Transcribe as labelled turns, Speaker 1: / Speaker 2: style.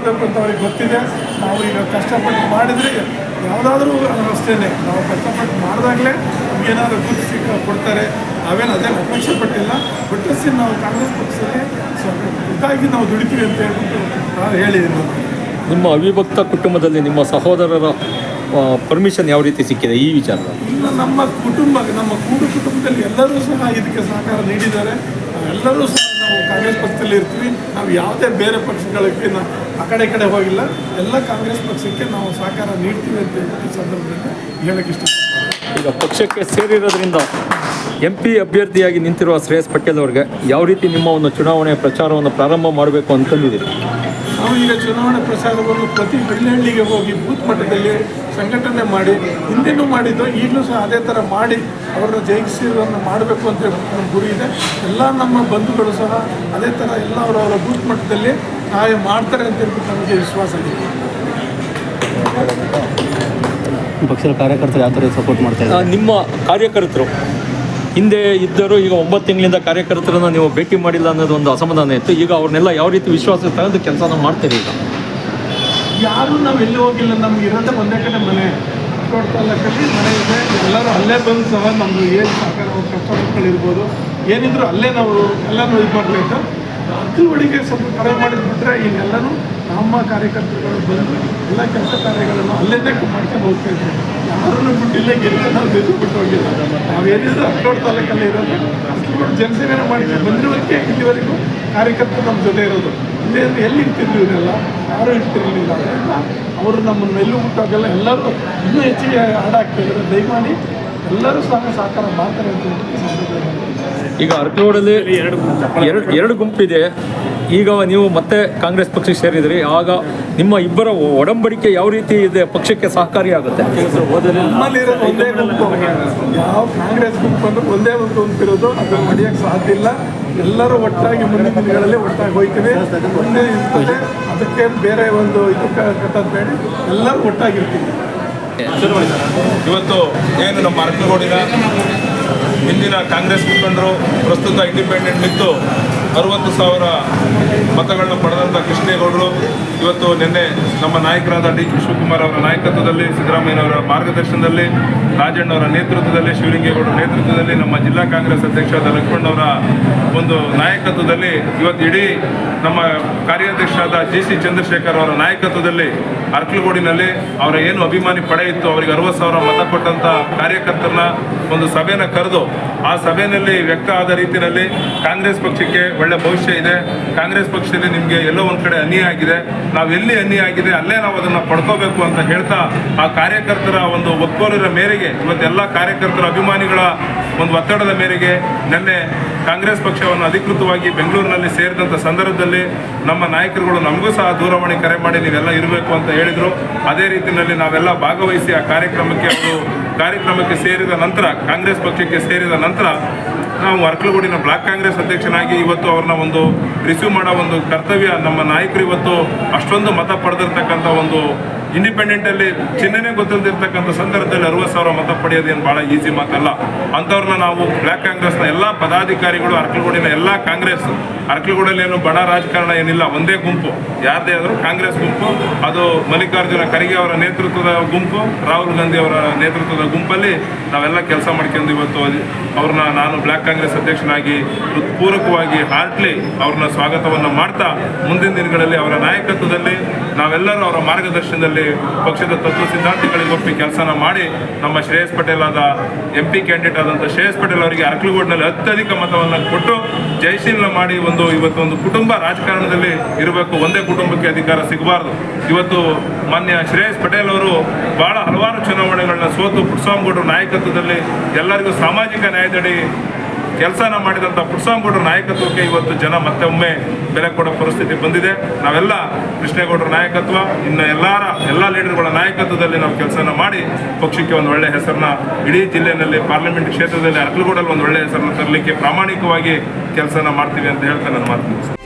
Speaker 1: ಮಾಡಬೇಕು ಅಂತ ಅವ್ರಿಗೆ ಗೊತ್ತಿದೆ. ನಾವು ಈಗ ಕಷ್ಟಪಟ್ಟು ಮಾಡಿದರೆ ಯಾವುದಾದ್ರೂ ಅಷ್ಟೇ ನಾವು ಕಷ್ಟಪಟ್ಟು ಮಾಡಿದಾಗಲೇ ಏನಾದರೂ ಗುರುತು ಸಿಕ್ಕ ಕೊಡ್ತಾರೆ. ನಾವೇನು ಅದೇ ಅಪೇಕ್ಷೆ ಪಟ್ಟಿಲ್ಲ. ಒಟ್ಟಿಸಿ ನಾವು ಕಾಂಗ್ರೆಸ್ ಪಕ್ಷದಲ್ಲಿ ಸ್ವಲ್ಪ ಇದಾಗಿ ನಾವು ದುಡಿತೀವಿ ಅಂತ ಹೇಳ್ಬಿಟ್ಟು ನಾನು ಹೇಳಿದ್ದೀನಿ
Speaker 2: ನಿಮ್ಮ ಅವಿಭಕ್ತ ಕುಟುಂಬದಲ್ಲಿ ನಿಮ್ಮ ಸಹೋದರರ ಪರ್ಮಿಷನ್ ಯಾವ ರೀತಿ ಸಿಕ್ಕಿದೆ ಈ ವಿಚಾರ
Speaker 1: ಇಲ್ಲ ನಮ್ಮ ಕುಟುಂಬ ನಮ್ಮ ಕೂಡು ಕುಟುಂಬದಲ್ಲಿ ಎಲ್ಲರೂ ಸಹ ಇದಕ್ಕೆ ಸಹಕಾರ ನೀಡಿದ್ದಾರೆ. ಎಲ್ಲರೂ ಸಹ ನಾವು ಕಾಂಗ್ರೆಸ್ ಪಕ್ಷದಲ್ಲಿ ಇರ್ತೀವಿ. ನಾವು ಯಾವುದೇ ಬೇರೆ ಪಕ್ಷಗಳಿಗೆ ಆ ಕಡೆ ಕಡೆ ಹೋಗಿಲ್ಲ. ಎಲ್ಲ ಕಾಂಗ್ರೆಸ್ ಪಕ್ಷಕ್ಕೆ ನಾವು ಸಹಕಾರ ನೀಡ್ತೀವಿ ಅಂತ ಈ ಸಂದರ್ಭದಲ್ಲಿ ಹೇಳಕ್ಕೆ ಇಷ್ಟಪಡ್ತೀವಿ
Speaker 2: ಈಗ ಪಕ್ಷಕ್ಕೆ ಸೇರಿರೋದ್ರಿಂದ ಎಂ ಪಿ ಅಭ್ಯರ್ಥಿಯಾಗಿ ನಿಂತಿರುವ ಶ್ರೇಯಸ್ ಪಟೇಲ್ ಅವರಿಗೆ ಯಾವ ರೀತಿ ನಿಮ್ಮ ಒಂದು ಚುನಾವಣೆ ಪ್ರಚಾರವನ್ನು ಪ್ರಾರಂಭ ಮಾಡಬೇಕು ಅಂತಂದಿದ್ದೀರಿ
Speaker 1: ನಾವು ಈಗ ಚುನಾವಣೆ ಪ್ರಚಾರವನ್ನು ಪ್ರತಿ ಹಳ್ಳಿಗೆ ಹೋಗಿ ಬೂತ್ ಮಟ್ಟದಲ್ಲಿ ಸಂಘಟನೆ ಮಾಡಿ ಹಿಂದಿನೂ ಮಾಡಿದ್ದು ಈಗಲೂ ಸಹ ಅದೇ ಥರ ಮಾಡಿ ಅವರನ್ನ ಜಯಿಸಿರೋದನ್ನು ಮಾಡಬೇಕು ಅಂತ ನಮ್ಮ ಗುರಿ ಇದೆ. ಎಲ್ಲ ನಮ್ಮ ಬಂಧುಗಳು ಸಹ ಅದೇ ಥರ ಎಲ್ಲ ಅವರವರ ಬೂತ್ ಮಟ್ಟದಲ್ಲಿ ಸಹಾಯ ಮಾಡ್ತಾರೆ ಅಂತ ಹೇಳ್ಬಿಟ್ಟು ನಮಗೆ ವಿಶ್ವಾಸ ಇದೆ.
Speaker 3: ಪಕ್ಷದ ಕಾರ್ಯಕರ್ತರು ಯಾವ ಥರ ಸಪೋರ್ಟ್ ಮಾಡ್ತಾ ಇದ್ದಾರೆ?
Speaker 2: ನಿಮ್ಮ ಕಾರ್ಯಕರ್ತರು. ಹಿಂದೆ ಇದ್ದರು ಈಗ ಒಂಬತ್ತು ತಿಂಗಳಿಂದ ಕಾರ್ಯಕರ್ತರನ್ನ ನೀವು ಭೇಟಿ ಮಾಡಿಲ್ಲ ಅನ್ನೋದು ಒಂದು ಅಸಮಾಧಾನ ಇತ್ತು. ಈಗ ಅವ್ರನ್ನೆಲ್ಲ ಯಾವ ರೀತಿ ವಿಶ್ವಾಸ ತಗೊಂಡು ಕೆಲಸನ ಮಾಡ್ತೀರಿ ಈಗ?
Speaker 1: ಯಾರು ನಾವು ಎಲ್ಲಿ ಹೋಗಿಲ್ಲ, ನಮ್ಗೆ ಇರೋದೇ ಒಂದೇ ಕಡೆ ಮನೆ. ತಾಲೂಕಲ್ಲಿ ಮನೆ ಇದೆ. ಎಲ್ಲರೂ ಅಲ್ಲೇ ಬಂದು ಸಹ ನಮ್ಮದು ಏನು ಸಹಕಾರ ಕಷ್ಟಪಟ್ಟುಗಳಿರ್ಬೋದು ಏನಿದ್ರು ಅಲ್ಲೇ ನಾವು ಎಲ್ಲನೂ ಇದು ಮಾಡಬೇಕು. ಅಕ್ಕಲುವಡಿಗೆ ಸ್ವಲ್ಪ ಕರೆ ಮಾಡಿದ್ಬಿಟ್ರೆ ಇನ್ನೆಲ್ಲರೂ ನಮ್ಮ ಕಾರ್ಯಕರ್ತರುಗಳು ಬಂದು ಎಲ್ಲ ಕೆಲಸ ಕಾರ್ಯಗಳನ್ನು ಅಲ್ಲೇ ಮಾಡ್ಕೊಂಡು ಹೋಗ್ತಾ ಇದ್ದೀವಿ ಯಾರನ್ನು ಬಿಟ್ಟಿಲ್ಲ ಗೆಲ್ಲ ನಾವು ದೇಶ ಬಿಟ್ಟು ಹೋಗಿಲ್ಲ. ನಾವೇನಿದ್ರು ಅಕ್ಕೋಡ್ ತಾಲೂಕಲ್ಲಿ ಇರೋದು. ಅಷ್ಟು ಜನಸೇವೆನ ಮಾಡಿ ಬಂದಿರೋದಕ್ಕೆ ಇಲ್ಲಿವರೆಗೂ ಕಾರ್ಯಕರ್ತರು ನಮ್ಮ ಜೊತೆ ಇರೋದು. ಇಲ್ಲೇ ಅಂದ್ರೆ ಎಲ್ಲಿ ಇರ್ತಿದ್ರು ಇವರೆಲ್ಲ? ಯಾರೂ ಇರ್ತಿರ್ಲಿಲ್ಲ. ಅದರಿಂದ ಅವರು ನಮ್ಮನ್ನು ಎಲ್ಲೂ ಬಿಟ್ಟಾಗೆಲ್ಲ ಎಲ್ಲರೂ ಇನ್ನೂ ಹೆಚ್ಚಿಗೆ ಹಾಡಾಗ್ತಿದ್ದಾರೆ ದಯಮಾಡಿ ಎಲ್ಲರೂ ಸಹ ಸಹಕಾರ ಮಾಡ್ತಾರೆ ಅಂತ.
Speaker 2: ಈಗ ಅರ್ಕೋಡಲ್ಲಿ ಎರಡು ಎರಡು ಎರಡು ಗುಂಪಿದೆ ಈಗ ನೀವು ಮತ್ತೆ ಕಾಂಗ್ರೆಸ್ ಪಕ್ಷಕ್ಕೆ ಸೇರಿದ್ರಿ. ಆಗ ನಿಮ್ಮ ಇಬ್ಬರ ಒಡಂಬಡಿಕೆ ಯಾವ ರೀತಿ ಇದೆ? ಪಕ್ಷಕ್ಕೆ ಸಹಕಾರಿಯಾಗುತ್ತೆ
Speaker 1: ಆಗುತ್ತೆ? ಒಂದೇ ಗುಂಪು. ಯಾವ ಕಾಂಗ್ರೆಸ್ ಗುಂಪು ಅಂದ್ರೆ ಒಂದೇ ಅದನ್ನು ನಡೆಯೋಕ್ಕೆ ಸಾಧ್ಯ ಇಲ್ಲ. ಎಲ್ಲರೂ ಒಟ್ಟಾಗಿ ಮುಂದಿನ ದಿನಗಳಲ್ಲಿ ಒಟ್ಟಾಗಿ ಹೋಗ್ತೀವಿ. ಮುಂದೆ ಇರ್ತದೆ. ಅದಕ್ಕೆ ಬೇರೆ ಒಂದು ಇದು ಕಟ್ಟೋದು ಬೇಡ ಎಲ್ಲರೂ ಒಟ್ಟಾಗಿರ್ತೀವಿ
Speaker 4: ಇವತ್ತು ಏನು ನಮ್ಮ ಅರ್ಕಗೋಡಿನ ಹಿಂದಿನ ಕಾಂಗ್ರೆಸ್ ಮುಖಂಡರು ಪ್ರಸ್ತುತ ಇಂಡಿಪೆಂಡೆಂಟ್ ನಿಂತು ಅರುವತ್ತು ಸಾವಿರ ಮತಗಳನ್ನ ಪಡೆದಂಥ ಕೃಷ್ಣೇಗೌಡರು, ಇವತ್ತು ನಿನ್ನೆ ನಮ್ಮ ನಾಯಕರಾದ ಡಿ ಕೆ ಶಿವಕುಮಾರ್ ಅವರ ನಾಯಕತ್ವದಲ್ಲಿ, ಸಿದ್ದರಾಮಯ್ಯನವರ ಮಾರ್ಗದರ್ಶನದಲ್ಲಿ, ರಾಜಣ್ಣವರ ನೇತೃತ್ವದಲ್ಲಿ, ಶಿವಲಿಂಗೇಗೌಡರ ನೇತೃತ್ವದಲ್ಲಿ, ನಮ್ಮ ಜಿಲ್ಲಾ ಕಾಂಗ್ರೆಸ್ ಅಧ್ಯಕ್ಷರಾದ ಲಕ್ಷ್ಮಣ್ಣವರ ಒಂದು ನಾಯಕತ್ವದಲ್ಲಿ, ಇವತ್ತು ಇಡೀ ನಮ್ಮ ಕಾರ್ಯಾಧ್ಯಕ್ಷರಾದ ಜಿ ಸಿ ಚಂದ್ರಶೇಖರ್ ಅವರ ನಾಯಕತ್ವದಲ್ಲಿ, ಅರ್ಕಲಗೋಡಿನಲ್ಲಿ ಅವರ ಏನು ಅಭಿಮಾನಿ ಪಡೆ ಅವರಿಗೆ ಅರವತ್ತು ಸಾವಿರ ಮತ ಕೊಟ್ಟಂತ ಕಾರ್ಯಕರ್ತರನ್ನ ಒಂದು ಸಭೆನ ಕರೆದು, ಆ ಸಭೆಯಲ್ಲಿ ವ್ಯಕ್ತ ಆದ ರೀತಿಯಲ್ಲಿ ಕಾಂಗ್ರೆಸ್ ಪಕ್ಷಕ್ಕೆ ಒಳ್ಳೆ ಭವಿಷ್ಯ ಇದೆ. ಕಾಂಗ್ರೆಸ್ ಪಕ್ಷದಲ್ಲಿ ನಿಮಗೆ ಎಲ್ಲೋ ಒಂದು ಕಡೆ ಅನ್ಯಾಯ ಆಗಿದೆ. ನಾವು ಎಲ್ಲಿ ಅನ್ಯಾಯ ಆಗಿದೆ, ಅಲ್ಲೇ ನಾವು ಅದನ್ನು ಪಡ್ಕೋಬೇಕು ಅಂತ ಹೇಳ್ತಾ ಆ ಕಾರ್ಯಕರ್ತರ ಒಂದು ಒಕ್ಕೋಲರ ಮೇರೆಗೆ ಇವತ್ತೆಲ್ಲ ಕಾರ್ಯಕರ್ತರ ಅಭಿಮಾನಿಗಳ ಒಂದು ಒತ್ತಡದ ಮೇರೆಗೆ ನಿನ್ನೆ ಕಾಂಗ್ರೆಸ್ ಪಕ್ಷವನ್ನು ಅಧಿಕೃತವಾಗಿ ಬೆಂಗಳೂರಿನಲ್ಲಿ ಸೇರಿದಂಥ ಸಂದರ್ಭದಲ್ಲಿ ನಮ್ಮ ನಾಯಕರುಗಳು ನಮಗೂ ಸಹ ದೂರವಾಣಿ ಕರೆ ಮಾಡಿ ನೀವೆಲ್ಲ ಇರಬೇಕು ಅಂತ ಹೇಳಿದರು. ಅದೇ ರೀತಿಯಲ್ಲಿ ನಾವೆಲ್ಲ ಭಾಗವಹಿಸಿ ಆ ಕಾರ್ಯಕ್ರಮಕ್ಕೆ ಅವರು ಕಾರ್ಯಕ್ರಮಕ್ಕೆ ಸೇರಿದ ನಂತರ, ಕಾಂಗ್ರೆಸ್ ಪಕ್ಷಕ್ಕೆ ಸೇರಿದ ನಂತರ ನಾವು ಅರ್ಕಲಗೂಡಿನ ಬ್ಲಾಕ್ ಕಾಂಗ್ರೆಸ್ ಅಧ್ಯಕ್ಷನಾಗಿ ಇವತ್ತು ಅವ್ರನ್ನ ಒಂದು ರಿಸೀವ್ ಮಾಡೋ ಒಂದು ಕರ್ತವ್ಯ ನಮ್ಮ ನಾಯಕರು ಇವತ್ತು ಅಷ್ಟೊಂದು ಮತ ಪಡೆದಿರ್ತಕ್ಕಂಥ ಒಂದು ಇಂಡಿಪೆಂಡೆಂಟಲ್ಲಿ ಚಿಹ್ನೆನೇ ಗೊತ್ತಿಲ್ದಿರ್ತಕ್ಕಂಥ ಸಂದರ್ಭದಲ್ಲಿ ಅರವತ್ತು ಸಾವಿರ ಮತ ಪಡೆಯೋದು ಏನು ಭಾಳ ಈಸಿ ಮಾತಲ್ಲ. ಅಂಥವ್ರನ್ನ ನಾವು ಬ್ಲಾಕ್ ಕಾಂಗ್ರೆಸ್ನ ಎಲ್ಲ ಪದಾಧಿಕಾರಿಗಳು, ಅರ್ಕಲಗೂಡಿನ ಎಲ್ಲ ಕಾಂಗ್ರೆಸ್ ಅರ್ಕಲಗೂಡಲ್ಲಿ ಏನು ಬಡ ರಾಜಕಾರಣ ಏನಿಲ್ಲ, ಒಂದೇ ಗುಂಪು. ಯಾರದೇ ಆದರೂ ಕಾಂಗ್ರೆಸ್ ಗುಂಪು, ಅದು ಮಲ್ಲಿಕಾರ್ಜುನ ಖರ್ಗೆ ಅವರ ನೇತೃತ್ವದ ಗುಂಪು, ರಾಹುಲ್ ಗಾಂಧಿ ಅವರ ನೇತೃತ್ವದ ಗುಂಪಲ್ಲಿ ನಾವೆಲ್ಲ ಕೆಲಸ ಮಾಡ್ಕೊಂಡು ಇವತ್ತು ಅವ್ರನ್ನ ನಾನು ಬ್ಲಾಕ್ ಕಾಂಗ್ರೆಸ್ ಅಧ್ಯಕ್ಷನಾಗಿ ಹೃತ್ಪೂರ್ವಕವಾಗಿ ಹಾರ್ಟ್ಲಿ ಅವ್ರನ್ನ ಸ್ವಾಗತವನ್ನು ಮಾಡ್ತಾ ಮುಂದಿನ ದಿನಗಳಲ್ಲಿ ಅವರ ನಾವೆಲ್ಲರೂ ಅವರ ಮಾರ್ಗದರ್ಶನದಲ್ಲಿ ಪಕ್ಷದ ತತ್ವ ಸಿದ್ಧಾಂತಗಳಿಗೆ ಒಪ್ಪಿ ಕೆಲಸನ ಮಾಡಿ ನಮ್ಮ ಶ್ರೇಯಸ್ ಪಟೇಲ್ ಆದ ಎಂ ಪಿ ಕ್ಯಾಂಡಿಡೇಟ್ ಆದಂಥ ಶ್ರೇಯಸ್ ಪಟೇಲ್ ಅವರಿಗೆ ಅರ್ಕಲಗೂಡಿನಲ್ಲಿ ಅತ್ಯಧಿಕ ಮತವನ್ನು ಕೊಟ್ಟು ಜಯಶೀಲ ಮಾಡಿ ಒಂದು ಇವತ್ತು ಒಂದು ಕುಟುಂಬ ರಾಜಕಾರಣದಲ್ಲಿ ಇರಬೇಕು, ಒಂದೇ ಕುಟುಂಬಕ್ಕೆ ಅಧಿಕಾರ ಸಿಗಬಾರ್ದು. ಇವತ್ತು ಮಾನ್ಯ ಶ್ರೇಯಸ್ ಪಟೇಲ್ ಅವರು ಬಹಳ ಹಲವಾರು ಚುನಾವಣೆಗಳನ್ನ ಸೋತು ಪುಟ್ಸ್ವಾಮಿಗೌಡರ ನಾಯಕತ್ವದಲ್ಲಿ ಎಲ್ಲರಿಗೂ ಸಾಮಾಜಿಕ ನ್ಯಾಯದಡಿ ಕೆಲಸನ ಮಾಡಿದಂಥ ಪುಟ್ಸ್ವಾಮಿಗೌಡರ ನಾಯಕತ್ವಕ್ಕೆ ಇವತ್ತು ಜನ ಮತ್ತೆ ಒಮ್ಮೆ ಬೆಲೆ ಕೊಡೋ ಪರಿಸ್ಥಿತಿ ಬಂದಿದೆ ನಾವೆಲ್ಲ ಕೃಷ್ಣೇಗೌಡರ ನಾಯಕತ್ವ, ಇನ್ನು ಎಲ್ಲರ, ಎಲ್ಲ ಲೀಡರ್ಗಳ ನಾಯಕತ್ವದಲ್ಲಿ ನಾವು ಕೆಲಸನ ಮಾಡಿ ಪಕ್ಷಕ್ಕೆ ಒಂದು ಒಳ್ಳೆಯ ಹೆಸರನ್ನ ಇಡೀ ಜಿಲ್ಲೆಯಲ್ಲಿ, ಪಾರ್ಲಿಮೆಂಟ್ ಕ್ಷೇತ್ರದಲ್ಲಿ, ಅರ್ಕಲ್ಗೂಡಲ್ಲಿ ಒಂದು ಒಳ್ಳೆಯ ಹೆಸರನ್ನ ತರಲಿಕ್ಕೆ ಪ್ರಾಮಾಣಿಕವಾಗಿ ಕೆಲಸನ ಮಾಡ್ತೀವಿ ಅಂತ ಹೇಳ್ತಾ ನನ್ನ ಮಾತು.